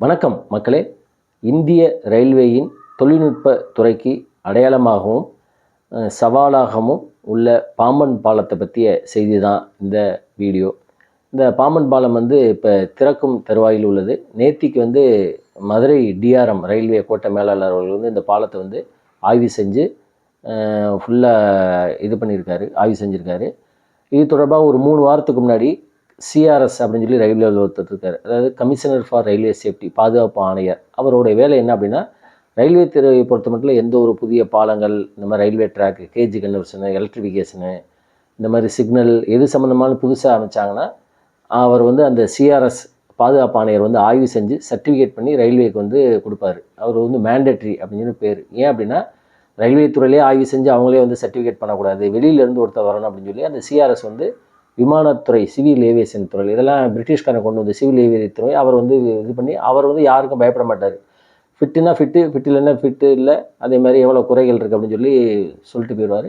வணக்கம் மக்களே. இந்திய ரயில்வேயின் தொழில்நுட்ப துறைக்கு அடையாளமாகவும் சவாலாகவும் உள்ள பாம்பன் பாலத்தை பற்றிய செய்தி தான் இந்த வீடியோ. இந்த பாம்பன் பாலம் வந்து இப்போ திறக்கும் தருவாயில் உள்ளது. நேத்திக்கு வந்து மதுரை டிஆர்எம் ரயில்வே கோட்ட மேலாளர் அவர்கள் வந்து இந்த பாலத்தை வந்து ஆய்வு செஞ்சு ஃபுல்லாக இது பண்ணியிருக்காரு ஆய்வு செஞ்சுருக்காரு. இது தொடர்பாக ஒரு மூணு வாரத்துக்கு முன்னாடி சிஆர்எஸ் அப்படின்னு சொல்லி ரயில்வே ஒருத்தர் இருக்கார். அதாவது கமிஷனர் ஃபார் ரயில்வே சேஃப்டி பாதுகாப்பு ஆணையர். அவருடைய வேலை என்ன அப்படின்னா ரயில்வே துறையை பொறுத்த மட்டும் எந்த ஒரு புதிய பாலங்கள் இந்த மாதிரி railway track gauge conversion electrification இந்த மாதிரி சிக்னல் எது சம்மந்தமான புதுசாக அமைச்சாங்கன்னா அவர் வந்து அந்த சிஆர்எஸ் பாதுகாப்பு ஆணையர் வந்து ஆய்வு செஞ்சு சர்டிஃபிகேட் பண்ணி ரயில்வேக்கு வந்து கொடுப்பாரு. அவர் வந்து மேண்டேட்ரி அப்படின்னு சொல்லி பேர். ஏன் அப்படின்னா ரயில்வே துறையிலே ஆய்வு செஞ்சு அவங்களே வந்து சர்டிஃபிகேட் பண்ணக்கூடாது. வெளியிலேருந்து ஒருத்தர் வரணும் அப்படின்னு சொல்லி அந்த சிஆர்எஸ் வந்து விமானத்துறை சிவில் ஏவியேஷன் துறை இதெல்லாம் பிரிட்டிஷ்காரன் கொண்டு வந்து சிவில் ஏவியேஷன் துறை அவர் வந்து இது பண்ணி அவர் வந்து யாருக்கும் பயப்பட மாட்டார். ஃபிட்டுனா ஃபிட்டு ஃபிட் இல்லைன்னா ஃபிட்டு இல்லை அதே மாதிரி எவ்வளோ குறைகள் இருக்குது அப்படின்னு சொல்லி சொல்லிட்டு போயிடுவார்.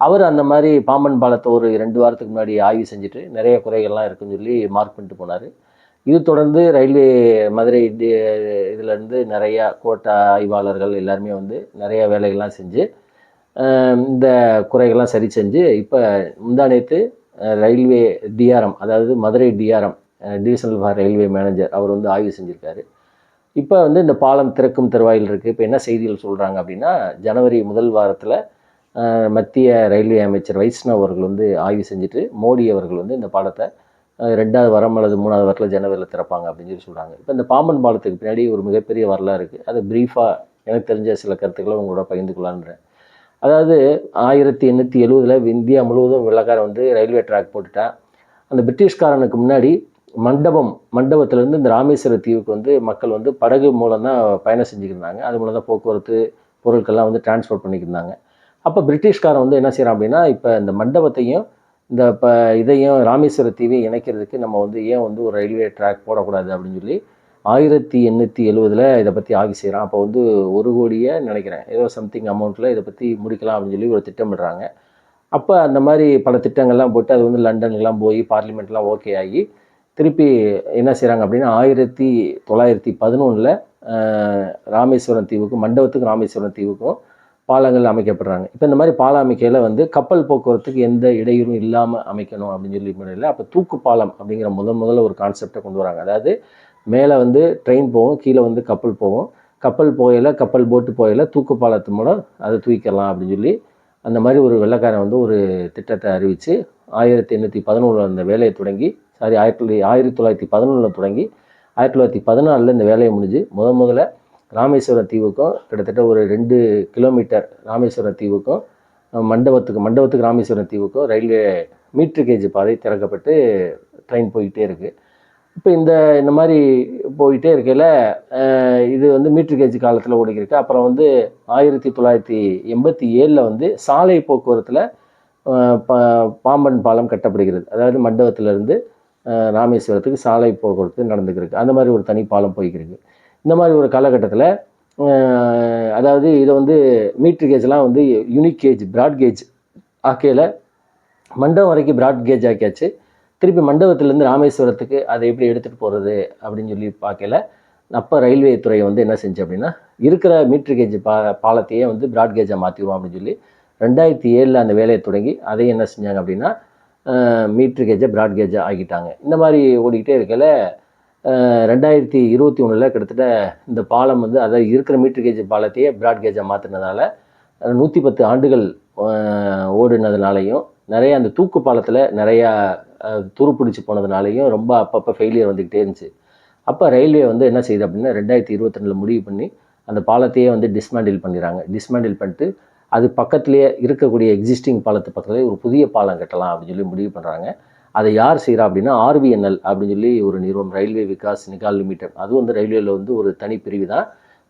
அவர் அந்த மாதிரி பாம்பன் பாலத்தை ஒரு ரெண்டு வாரத்துக்கு முன்னாடி ஆய்வு செஞ்சுட்டு நிறைய குறைகள்லாம் இருக்குன்னு சொல்லி மார்க் பண்ணிட்டு போனார். இது தொடர்ந்து ரயில்வே மதுரை இதிலேருந்து நிறையா கோட்டா ஆய்வாளர்கள் எல்லாருமே வந்து நிறைய வேலைகள்லாம் செஞ்சு இந்த குறைகள்லாம் சரி செஞ்சு இப்போ முந்தா நேற்று ரயில்வே டிஆர்எம் அதாவது Madurai DRM divisional for railway manager அவர் வந்து ஆய்வு செஞ்சுருக்காரு. இப்போ வந்து இந்த பாலம் திறக்கும் தருவாயில் இருக்குது இப்போ என்ன செய்திகள் சொல்கிறாங்க அப்படின்னா ஜனவரி முதல் வாரத்தில் மத்திய ரயில்வே அமைச்சர் வைஷ்ணவ் அவர்கள் வந்து ஆய்வு செஞ்சுட்டு மோடி அவர்கள் வந்து இந்த பாலத்தை ரெண்டாவது வாரம் அல்லது மூணாவது வாரத்தில் ஜனவரியில் திறப்பாங்க அப்படின்னு சொல்லி சொல்கிறாங்க இப்போ இந்த பாம்பன் பாலத்துக்கு பின்னாடி ஒரு மிகப்பெரிய வரலாறு இருக்குது அது ப்ரீஃபாக எனக்கு தெரிஞ்ச சில கருத்துக்களை உங்களோட பகிர்ந்து கொள்ளான்றேன் அதாவது ஆயிரத்தி எண்ணூற்றி எழுவதில் இந்தியா முழுவதும் வெள்ளக்காரன் வந்து ரயில்வே ட்ராக் போட்டுட்டான். அந்த பிரிட்டிஷ்காரனுக்கு முன்னாடி மண்டபம் மண்டபத்திலேருந்து இந்த ராமேஸ்வர தீவுக்கு வந்து மக்கள் வந்து படகு மூலம் தான் பயணம் செஞ்சுக்கிருந்தாங்க. அது மூலம் தான் போக்குவரத்து பொருட்கள்லாம் வந்து டிரான்ஸ்போர்ட் பண்ணிக்கிருந்தாங்க. அப்போ பிரிட்டிஷ்காரன் வந்து என்ன செய்கிறான் அப்படின்னா இப்போ இந்த மண்டபத்தையும் இந்த இப்போ இதையும் ராமேஸ்வர தீவையும் இணைக்கிறதுக்கு நம்ம வந்து ஏன் வந்து ஒரு ரயில்வே ட்ராக் போடக்கூடாது அப்படின்னு சொல்லி ஆயிரத்தி எண்ணூற்றி எழுவதில் இதை பற்றி ஆய்வு செய்கிறான் அப்போ வந்து ஒரு கோடியே நினைக்கிறேன். ஏதோ சம்திங் அமௌண்ட்டில் இதை பற்றி முடிக்கலாம் அப்படின்னு சொல்லி ஒரு திட்டமிடுறாங்க அப்போ அந்த மாதிரி பல திட்டங்கள்லாம் போட்டு அது வந்து லண்டன்லாம் போய் பார்லிமெண்ட்லாம் ஓகே ஆகி திருப்பி என்ன செய்கிறாங்க அப்படின்னா ஆயிரத்தி தொள்ளாயிரத்தி பதினொன்றில் ராமேஸ்வரம் தீவுக்கும் மண்டபத்துக்கும் ராமேஸ்வரம் தீவுக்கும் பாலங்கள் அமைக்கப்படுறாங்க. இப்போ இந்த மாதிரி பாலம் அமைக்கையில் வந்து கப்பல் போக்குவரத்துக்கு எந்த இடையூறும் இல்லாமல் அமைக்கணும் அப்படின்னு சொல்லி முறையில் அப்போ தூக்கு பாலம் அப்படிங்கிற முதல் முதல்ல ஒரு கான்செப்டை கொண்டு வராங்க. அதாவது மேலே வந்து ட்ரெயின் போகும் கீழே வந்து கப்பல் போகும். கப்பல் போகையில் கப்பல் போட்டு போகையில் தூக்கு பாலத்து மூலம் அதை தூக்கிக்கலாம் அப்படின்னு சொல்லி அந்த மாதிரி ஒரு வெள்ளைக்காரன் வந்து ஒரு திட்டத்தை அறிவித்து ஆயிரத்தி எண்ணூற்றி பதினொன்றில் அந்த வேலையை தொடங்கி சாரி ஆயிரத்தி தொள்ளாயிரத்தி ஆயிரத்தி தொள்ளாயிரத்தி பதினொன்றில் தொடங்கி ஆயிரத்தி தொள்ளாயிரத்தி பதினாலில் இந்த வேலையை முடிஞ்சு முத முதல்ல ராமேஸ்வரம் தீவுக்கும் கிட்டத்தட்ட ஒரு ரெண்டு கிலோமீட்டர் ராமேஸ்வரம் தீவுக்கும் மண்டபத்துக்கு மண்டபத்துக்கு ராமேஸ்வரம் தீவுக்கும் ரயில்வே மீட்ரு கேஜ் பாதை திறக்கப்பட்டு ட்ரெயின் போய்கிட்டே இருக்குது இப்போ இந்த இந்த மாதிரி போயிட்டே இருக்கையில் இது வந்து மீட்ரு கேஜ் காலத்தில் ஓடிக்கிருக்கு. அப்புறம் வந்து ஆயிரத்தி தொள்ளாயிரத்தி எண்பத்தி ஏழில் வந்து சாலை போக்குவரத்தில் பாம்பன் பாலம் கட்டப்படுகிறது. அதாவது மண்டபத்திலேருந்து ராமேஸ்வரத்துக்கு சாலை போக்குவரத்து நடந்துக்கிருக்கு. அந்த மாதிரி ஒரு தனி பாலம் போய்க்கிருக்கு. இந்த மாதிரி ஒரு காலகட்டத்தில் அதாவது இதை வந்து மீட்ரு கேஜ்லாம் வந்து யூனிக் கேஜ் பிராட் கேஜ் ஆக்கையில் மண்டபம் வரைக்கும் பிராட் கேஜ் ஆக்கியாச்சு. திருப்பி மண்டபத்திலேருந்து ராமேஸ்வரத்துக்கு அதை எப்படி எடுத்துகிட்டு போகிறது அப்படின்னு சொல்லி பார்க்கல அப்போ ரயில்வே துறை வந்து என்ன செஞ்சு அப்படின்னா இருக்கிற மீட்ரு கேஜ் பா பாலத்தையே வந்து பிராட்கேஜாக மாற்றிடுவோம் அப்படின்னு சொல்லி ரெண்டாயிரத்தி ஏழில் அந்த வேலையை தொடங்கி அதையும் என்ன செஞ்சாங்க அப்படின்னா மீட்ரு கேஜை பிராட் கேஜாக ஆக்கிட்டாங்க. இந்த மாதிரி ஓடிக்கிட்டே இருக்கல ரெண்டாயிரத்தி இருபத்தி ஒன்றில் கிட்டத்தட்ட இந்த பாலம் வந்து அதாவது இருக்கிற மீட்ரு கேஜ் பாலத்தையே பிராட்கேஜாக மாற்றினதால நூற்றி பத்து ஆண்டுகள் ஓடினதுனாலையும் ஓடுனதுனாலையும் அந்த தூக்கு பாலத்தில் நிறையா துருப்பிடிச்சு போனதுனாலையும் ரொம்ப அப்பப்போ ஃபெயிலியர் வந்துக்கிட்டே இருந்துச்சு. அப்போ ரயில்வே வந்து என்ன செய்யுது அப்படின்னா ரெண்டாயிரத்தி இருபத்தி ரெண்டில் முடிவு பண்ணி அந்த பாலத்தையே வந்து டிஸ்மேண்டில் பண்ணிடுறாங்க. டிஸ்மேண்டில் பண்ணிட்டு அது பக்கத்துலேயே இருக்கக்கூடிய எக்ஸிஸ்டிங் பாலத்து பக்கத்துலேயே ஒரு புதிய பாலம் கட்டலாம் அப்படின்னு சொல்லி முடிவு பண்ணுறாங்க அதை யார் செய்கிறா அப்படின்னா ஆர்விஎன்எல் அப்படின்னு சொல்லி ஒரு நிறுவனம் ரயில்வே விகாஸ் நிகால் லிமிடெட் அதுவும் வந்து ரயில்வேல வந்து ஒரு தனி பிரிவு தான்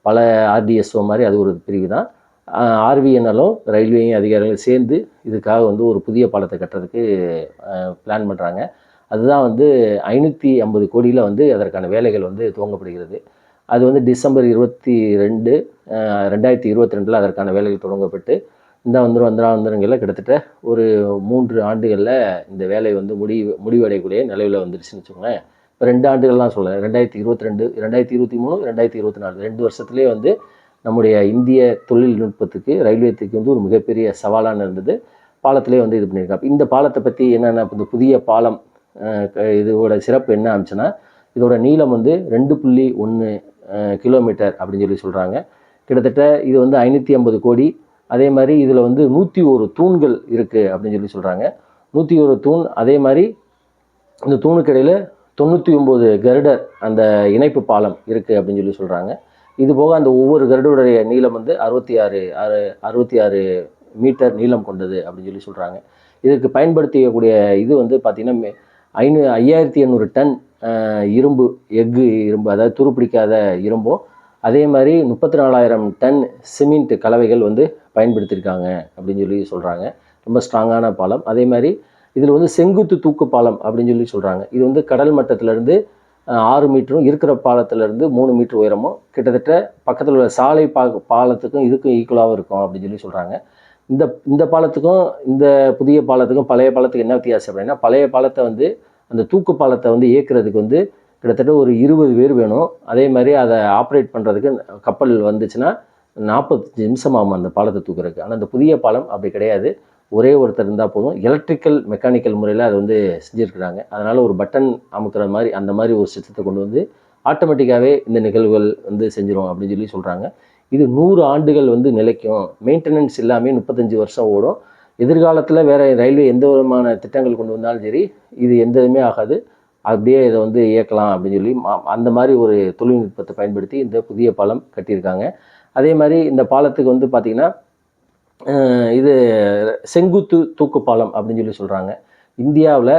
பல ஆர்டிஎஸ்ஓ மாதிரி அது ஒரு பிரிவு தான் ஆர்விஎன்எலும் ரயில்வேயும் அதிகாரிகளும் சேர்ந்து இதுக்காக வந்து ஒரு புதிய பாலத்தை கட்டுறதுக்கு பிளான் பண்ணுறாங்க அதுதான் வந்து ஐநூற்றி ஐம்பது கோடியில் வந்து அதற்கான வேலைகள் வந்து துவங்கப்படுகிறது. அது வந்து டிசம்பர் இருபத்தி ரெண்டு ரெண்டாயிரத்தி இருபத்தி ரெண்டில் அதற்கான வேலைகள் தொடங்கப்பட்டு இந்த வந்துடும் வந்துடா வந்துருங்கல கிட்டத்தட்ட ஒரு மூன்று ஆண்டுகளில் இந்த வேலை வந்து முடிவு முடிவடையக்கூடிய நிலவில் வந்துருச்சுன்னு வச்சுக்கோங்களேன். ரெண்டு ஆண்டுகள்லாம் சொல்ல ரெண்டாயிரத்தி இருபத்தி ரெண்டு ரெண்டாயிரத்தி இருபத்தி மூணு ரெண்டாயிரத்தி இருபத்தி நாலு ரெண்டு வருஷத்துலேயே வந்து நம்முடைய இந்திய தொழில்நுட்பத்துக்கு ரயில்வேத்துக்கு வந்து ஒரு மிகப்பெரிய சவாலான இருந்தது. பாலத்திலே வந்து இது பண்ணியிருக்காங்க. இந்த பாலத்தை பற்றி என்னென்ன இந்த புதிய பாலம் இதோட சிறப்பு என்ன ஆச்சுன்னா இதோட நீளம் வந்து ரெண்டு புள்ளி ஒன்று கிலோமீட்டர் அப்படின்னு சொல்லி சொல்கிறாங்க கிட்டத்தட்ட இது வந்து ஐநூற்றி ஐம்பது கோடி. அதே மாதிரி இதில் வந்து நூற்றி ஒரு தூண்கள் இருக்குது அப்படின்னு சொல்லி சொல்கிறாங்க நூற்றி ஒரு தூண் அதே மாதிரி இந்த தூணுக்கு இடையில் தொண்ணூற்றி ஒம்பது கருடர் அந்த இணைப்பு பாலம் இருக்குது அப்படின்னு சொல்லி சொல்கிறாங்க இது போக அந்த ஒவ்வொரு கருடருடைய நீளம் வந்து அறுபத்தி ஆறு ஆறு அறுபத்தி ஆறு மீட்டர் நீளம் கொண்டது அப்படின்னு சொல்லி சொல்கிறாங்க இதற்கு பயன்படுத்தக்கூடிய இது வந்து பார்த்திங்கன்னா ஐநூ ஐயாயிரத்தி எண்ணூறு டன் இரும்பு எஃகு இரும்பு அதாவது துருப்பிடிக்காத இரும்பும் அதே மாதிரி முப்பத்தி நாலாயிரம் டன் சிமெண்ட் கலவைகள் வந்து பயன்படுத்தியிருக்காங்க அப்படின்னு சொல்லி சொல்கிறாங்க ரொம்ப ஸ்ட்ராங்கான பாலம். அதே மாதிரி இதில் வந்து செங்குத்து தூக்கு பாலம் அப்படின்னு சொல்லி சொல்கிறாங்க இது வந்து கடல் மட்டத்திலேருந்து ஆறு மீட்டரும் இருக்கிற பாலத்திலேருந்து மூணு மீட்டர் உயரமும் கிட்டத்தட்ட பக்கத்தில் உள்ள சாலை பா பாலத்துக்கும் இதுக்கும் ஈக்குவலாகவும் இருக்கும் அப்படின்னு சொல்லி சொல்கிறாங்க இந்த இந்த பாலத்துக்கும் இந்த புதிய பாலத்துக்கும் பழைய பாலத்துக்கு என்ன வித்தியாசம் அப்படின்னா பழைய பாலத்தை வந்து அந்த தூக்கு பாலத்தை வந்து இயக்குறதுக்கு வந்து கிட்டத்தட்ட ஒரு இருபது பேர் வேணும். அதே மாதிரி அதை ஆப்ரேட் பண்ணுறதுக்கு கப்பல் வந்துச்சுன்னா நாற்பத்தஞ்சு நிமிஷம் ஆகும் அந்த பாலத்தை தூக்குறதுக்கு. ஆனால் அந்த புதிய பாலம் அப்படி கிடையாது. ஒரே ஒருத்தர் இருந்தால் போதும். எலக்ட்ரிக்கல் மெக்கானிக்கல் முறையில் அதை வந்து செஞ்சுருக்குறாங்க. அதனால் ஒரு பட்டன் அமுக்குற மாதிரி அந்த மாதிரி ஒரு சிஸ்டத்தை கொண்டு வந்து ஆட்டோமேட்டிக்காகவே இந்த நிகழ்வுகள் வந்து செஞ்சிடும் அப்படின்னு சொல்லி சொல்கிறாங்க இது நூறு ஆண்டுகள் வந்து நிலைக்கும். மெயின்டெனன்ஸ் இல்லாமல் முப்பத்தஞ்சு வருஷம் ஓடும். எதிர்காலத்தில் வேறு ரயில்வே எந்த விதமான திட்டங்கள் கொண்டு வந்தாலும் சரி இது எந்த இதுவுமே ஆகாது. அப்படியே இதை வந்து இயக்கலாம் அப்படின்னு சொல்லி மா- அந்த மாதிரி ஒரு தொழில்நுட்பத்தை பயன்படுத்தி இந்த புதிய பாலம் கட்டியிருக்காங்க. அதே மாதிரி இந்த பாலத்துக்கு வந்து பார்த்திங்கன்னா இது செங்குத்து தூக்கு பாலம் அப்படின்னு சொல்லி சொல்கிறாங்க இந்தியாவில்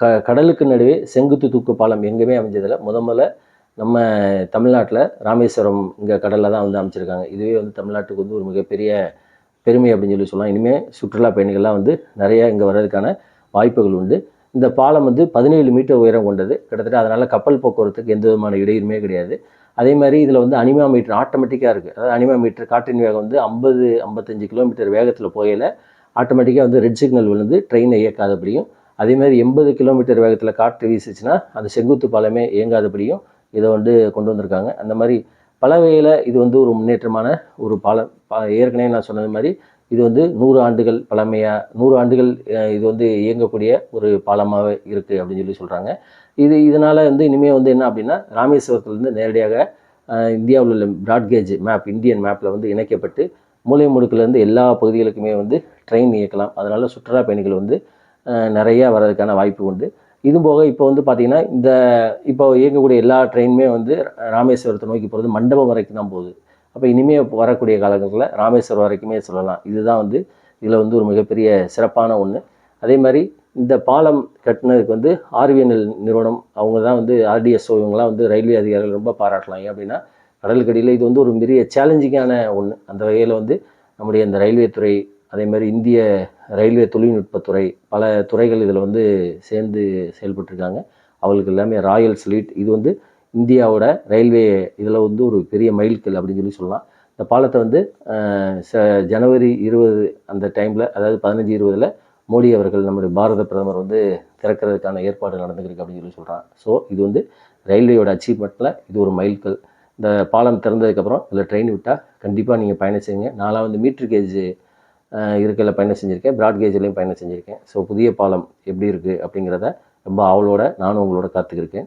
க கடலுக்கு நடுவே செங்குத்து தூக்கு பாலம் எங்கேயுமே அமைஞ்சதில்லை. முத முதல்ல நம்ம தமிழ்நாட்டில் ராமேஸ்வரம் இங்கே கடலில் தான் வந்து அமைச்சிருக்காங்க. இதுவே வந்து தமிழ்நாட்டுக்கு வந்து ஒரு மிகப்பெரிய பெருமை அப்படின்னு சொல்லி சொல்லலாம். இனிமேல் சுற்றுலா பயணிகள்லாம் வந்து நிறைய இங்கே வர்றதுக்கான வாய்ப்புகள் உண்டு. இந்த பாலம் வந்து பதினேழு மீட்டர் உயரம் கொண்டது. கிட்டத்தட்ட அதனால் கப்பல் போக்குவரத்துக்கு எந்த விதமான இடையூறுமே கிடையாது. அதே மாதிரி இதில் வந்து அனிமா மீட்டர் ஆட்டோமேட்டிக்காக இருக்குது அதாவது அனிமா மீட்டர் காற்றின் வேகம் வந்து ஐம்பது ஐம்பத்தஞ்சு கிலோமீட்டர் வேகத்தில் போகையில் ஆட்டோமேட்டிக்காக வந்து ரெட் சிக்னல் விழுந்து ட்ரெயினை இயக்காதபடியும் அதே மாதிரி எண்பது கிலோமீட்டர் வேகத்தில் காற்று வீசுச்சுன்னா அந்த செங்குத்து பாலமே இயங்காதபடியும் இதை வந்து கொண்டு வந்திருக்காங்க. அந்த மாதிரி பல வகையில் இது வந்து ஒரு முன்னேற்றமான ஒரு பாலம். ஏற்கனவே நான் சொன்னது மாதிரி இது வந்து நூறு ஆண்டுகள் பழமையாக நூறு ஆண்டுகள் இது வந்து இயங்கக்கூடிய ஒரு பாலமாக இருக்குது அப்படின்னு சொல்லி சொல்கிறாங்க இது இதனால் வந்து இனிமேல் வந்து என்ன அப்படின்னா ராமேஸ்வரத்துலேருந்து நேரடியாக இந்தியாவில் உள்ள பிராட்கேஜ் மேப் இந்தியன் மேப்பில் வந்து இணைக்கப்பட்டு மூலை முடுக்கிலேருந்து எல்லா பகுதிகளுக்குமே வந்து ட்ரெயின் இயக்கலாம். அதனால் சுற்றுலா பயணிகள் வந்து நிறையா வர்றதுக்கான வாய்ப்பு உண்டு. இது போக இப்போ வந்து பார்த்திங்கன்னா இந்த இப்போ இயங்கக்கூடிய எல்லா ட்ரெயினுமே வந்து ராமேஸ்வரத்தை நோக்கி போகிறது மண்டபம் வரைக்கும் தான் போகுது. அப்போ இனிமேல் வரக்கூடிய காலகட்டத்தில் ராமேஸ்வரம் வரைக்குமே சொல்லலாம். இதுதான் வந்து இதில் வந்து ஒரு மிகப்பெரிய சிறப்பான ஒன்று அதே மாதிரி இந்த பாலம் கட்டினதுக்கு வந்து ஆர்விஎன்எல் நிறுவனம் அவங்க தான் வந்து ஆர்டிஎஸ்ஓ இவங்களாம் வந்து ரயில்வே அதிகாரிகள் ரொம்ப பாராட்டலாம். ஏன் அப்படின்னா கடலுக்கடியில் இது வந்து ஒரு பெரிய சேலஞ்சிங்கான ஒன்று அந்த வகையில் வந்து நம்முடைய இந்த ரயில்வே துறை அதே மாதிரி இந்திய ரயில்வே தொழில்நுட்பத்துறை பல துறைகள் இதில் வந்து சேர்ந்து செயல்பட்டுருக்காங்க. அவங்களுக்கு எல்லாமே ராயல் ஸ்லீட் இது வந்து இந்தியாவோட ரயில்வே இதில் வந்து ஒரு பெரிய மைல்கல் அப்படின்னு சொல்லி சொல்லலாம். இந்த பாலத்தை வந்து ச- ஜனவரி இருபது அந்த டைமில் அதாவது பதினஞ்சு இருபதில் மோடி அவர்கள் நம்முடைய பாரத பிரதமர் வந்து திறக்கிறதுக்கான ஏற்பாடு நடந்துருக்கு அப்படின்னு சொல்லி சொல்கிறான் ஸோ இது வந்து ரயில்வேயோட அச்சீவ்மெண்ட்டில் இது ஒரு மைல்கல் இந்த பாலம் திறந்ததுக்கப்புறம் இதில் ட்ரெயின் விட்டால் கண்டிப்பாக நீங்கள் பயணம் செய்யுங்க. நான்லாம் வந்து மீட்ரு கேஜ் இருக்கையில் பயணம் செஞ்சுருக்கேன். ப்ராட் கேஜ்லேயும் பயணம் செஞ்சுருக்கேன். ஸோ புதிய பாலம் எப்படி இருக்குது அப்படிங்கிறத ரொம்ப ஆவலோட நானும் உங்களோட காத்துக்கிருக்கேன்.